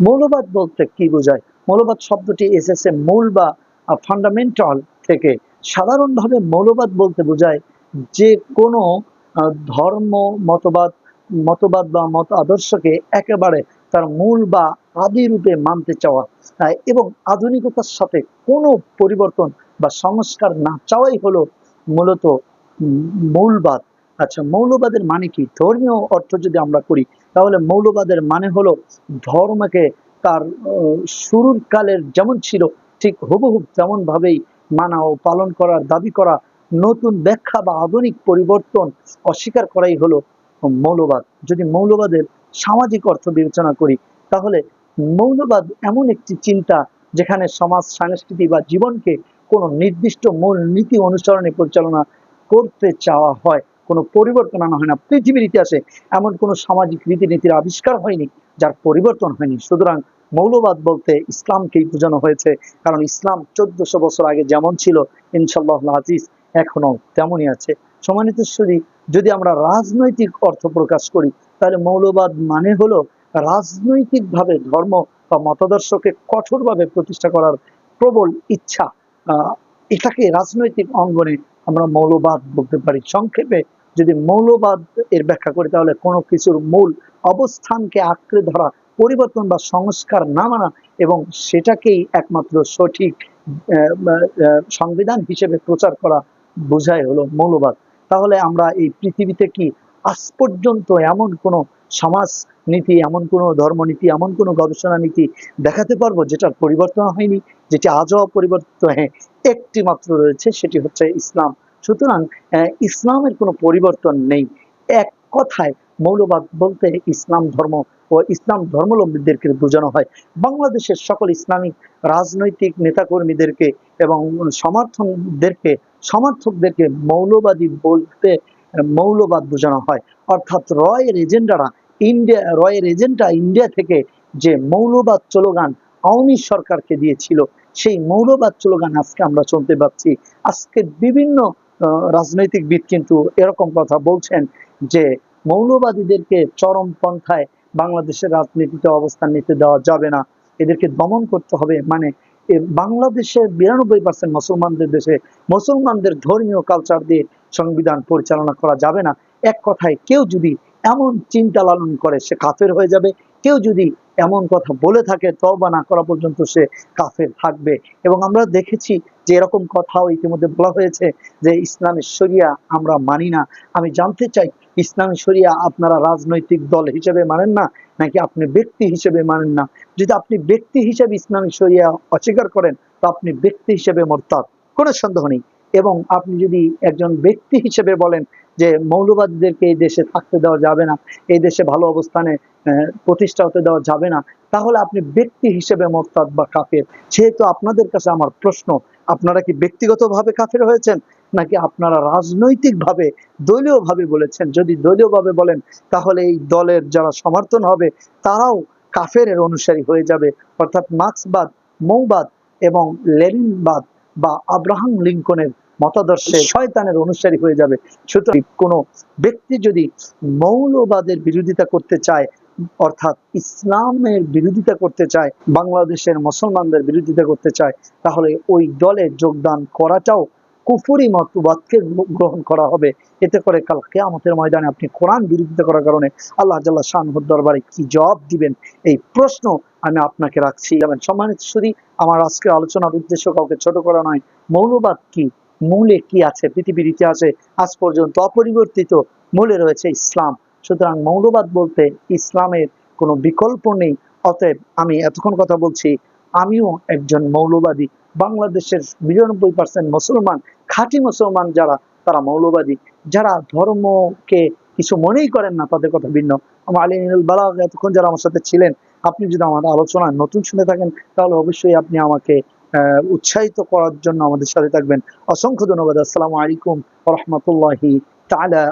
মৌলবাদ বলতে কি বোঝায়? মৌলবাদ শব্দটি এসেছে মূল বা ফান্ডামেন্টাল থেকে সাধারণভাবে মৌলবাদ বলতে বোঝায় যে কোনো ধর্ম, মতবাদ মতবাদ বা মত আদর্শকে একেবারে তার মূল বা আদি রূপে মানতে চাওয়া। এবং আধুনিকতার সাথে কোনো পরিবর্তন বা সংস্কার না চাওয়াই হলো মূলত মৌলবাদ। আচ্ছা মৌলবাদের মানে কি? ধর্মীয় অর্থ যদি আমরা করি তাহলে মৌলবাদের মানে হলো ধর্মকে তার শুরুর কালের যেমন ছিল, ঠিক হুবহুব তেমন ভাবেই মানা ও পালন করার, দাবি করা, নতুন ব্যাখ্যা বা আধুনিক পরিবর্তন অস্বীকার করাই হলো মৌলবাদ। যদি মৌলবাদের সামাজিক অর্থ বিবেচনা করি, তাহলে মৌলবাদ এমন একটি চিন্তা যেখানে সমাজ, সংস্কৃতি বা জীবনকে কোনো নির্দিষ্ট মূল নীতি অনুসরণে পরিচালনা করতে চাওয়া হয়। কোনো পরিবর্তন আনা হয় না। পৃথিবীর ইতিহাসে এমন কোনো সামাজিক রীতিনীতির আবিষ্কার হয়নি যার পরিবর্তন হয়নি। সুতরাং মৌলবাদ বলতে ইসলামকেই বোঝানো হয়েছে, কারণ ইসলাম চোদ্দশো বছর আগে যেমন ছিল ইনশাল্লাহ আজিজ এখনও তেমনই আছে। সমানিত যদি আমরা রাজনৈতিক অর্থ প্রকাশ করি, তাহলে মৌলবাদ মানে হলো রাজনৈতিকভাবে ধর্ম বা মতাদর্শকে কঠোরভাবে প্রতিষ্ঠা করার প্রবল ইচ্ছা। এটাকে রাজনৈতিক অঙ্গনে আমরা মৌলবাদ বলতে পারি। সংক্ষেপে যদি মৌলবাদ এর ব্যাখ্যা করি, তাহলে কোনো কিছুর মূল অবস্থানকে আঁকড়ে ধরা, পরিবর্তন বা সংস্কার না মানা এবং সেটাকেই একমাত্র সঠিক সংবিধান হিসেবে প্রচার করা বোঝায় হলো মৌলবাদ। তাহলে আমরা এই পৃথিবীতে কি আজ পর্যন্ত এমন কোনো সমাজ নীতি এমন কোনো ধর্মনীতি, এমন কোনো গবেষণা নীতি দেখাতে পারব যেটার পরিবর্তন হয়নি, যেটি আজও পরিবর্তিত হ্যাঁ একটি মাত্র রয়েছে, সেটি হচ্ছে ইসলাম। সুতরাং ইসলামের কোনো পরিবর্তন নেই। এক কথায় মৌলবাদ বলতে ইসলাম ধর্ম ও ইসলাম ধর্মাবলম্বীদেরকে বোঝানো হয়। বাংলাদেশের সকল ইসলামিক রাজনৈতিক নেতাকর্মীদেরকে এবং সমর্থনদেরকে, সমর্থকদেরকে মৌলবাদী বলতে মৌলবাদ বোঝানো হয়। অর্থাৎ রয়ের এজেন্ডারা ইন্ডিয়া, রয়ের এজেন্ডা ইন্ডিয়া থেকে যে মৌলবাদ স্লোগান আওয়ামী সরকারকে দিয়েছিল, সেই মৌলবাদ স্লোগান আজকে আমরা শুনতে পাচ্ছি। আজকে বিভিন্ন রাজনৈতিকবিদ কিন্তু এরকম কথা বলছেন যে মৌলবাদীদেরকে চরম পন্থায় বাংলাদেশের রাজনীতিতে অবস্থান নিতে দেওয়া যাবে না। এদেরকে দমন করতে হবে। মানে বাংলাদেশের বিরানব্বই পার্সেন্ট মুসলমানদের দেশে মুসলমানদের ধর্মীয় কালচার দিয়ে সংবিধান পরিচালনা করা যাবে না। এক কথায় কেউ যদি এমন চিন্তা লালন করে সে কাফের হয়ে যাবে। কেউ যদি এমন কথা বলে থাকে, তওবা না করা পর্যন্ত সে কাফের থাকবে। এবং আমরা দেখেছি যে এরকম কথাও ইতিমধ্যে বলা হয়েছে যে ইসলামের শরিয়া আমরা মানি না। আমি জানতে চাই ইসলামী শরিয়া আপনারা রাজনৈতিক দল হিসেবে মানেন না, নাকি আপনি ব্যক্তি হিসেবে মানেন না? যদি আপনি ব্যক্তি হিসেবে ইসলামী শরিয়া অস্বীকার করেন, তো আপনি ব্যক্তি হিসেবে মোরতাদ। কোনো সন্দেহ নেই। এবং আপনি যদি একজন ব্যক্তি হিসেবে বলেন যে মৌলবাদীদেরকে এই দেশে থাকতে দেওয়া যাবে না, এই দেশে ভালো অবস্থানে প্রতিষ্ঠা হতে দেওয়া যাবে না, তাহলে আপনি ব্যক্তি হিসেবে মোরতাদ বা কাফের? যেহেতু আপনাদের কাছে আমার প্রশ্ন, আপনারা কি ব্যক্তিগতভাবে কাফের হয়েছেন, নাকি আপনারা রাজনৈতিকভাবে, দলীয়ভাবে বলেছেন? যদি দলীয়ভাবে বলেন, তাহলে এই দলের যারা সমর্থন হবে, তারাও কাফের অনুসারী হয়ে যাবে। অর্থাৎ মার্ক্সবাদ, মৌবাদ এবং লেনিনবাদ বা আব্রাহাম লিঙ্কনের মতাদর্শে শয়তানের অনুসারী হয়ে যাবে। সুতরাং কোনো ব্যক্তি যদি মৌলবাদের বিরোধিতা করতে চায় অর্থাৎ ইসলামের বিরোধিতা করতে চায়, বাংলাদেশের মুসলমানদের বিরোধিতা করতে চায়, তাহলে ওই দলে যোগদান করাটাও কুফুরি মতবাদকে গ্রহণ করা হবে। এতে করে কাল কেয়ামতের ময়দানে আপনি কোরআন বিরোধিতা করার কারণে আল্লাহ জাল্লাহ শাহুর দরবারে কি জবাব দিবেন? এই প্রশ্ন আমি আপনাকে রাখছি। এবং সম্মানিত শুধু আমার আজকের আলোচনার উদ্দেশ্য কাউকে ছোট করা নয়, মৌলবাদ কি? মূলে কি আছে? পৃথিবীর ইতিহাসে আজ পর্যন্ত অপরিবর্তিত মূলে রয়েছে ইসলাম। সুতরাং মৌলবাদ বলতে ইসলামের কোনো বিকল্প নেই। অতএব আমি এতক্ষণ কথা বলছি, আমিও একজন মৌলবাদী। বাংলাদেশের বিরানব্বই পার্সেন্ট মুসলমান, খাঁটি মুসলমান যারা, তারা মৌলবাদী। যারা ধর্মকে কিছু মনেই করেন না, তাদের কথা ভিন্ন। আমার আলিনুল বালাগ এতক্ষণ যারা আমার সাথে ছিলেন, আপনি যদি আমার আলোচনা নতুন শুনে থাকেন, তাহলে অবশ্যই আপনি আমাকে উৎসাহিত করার জন্য আমাদের সাথে থাকবেন। অসংখ্য ধন্যবাদ। আসসালামু আলাইকুম রহমতুল্লাহি তালা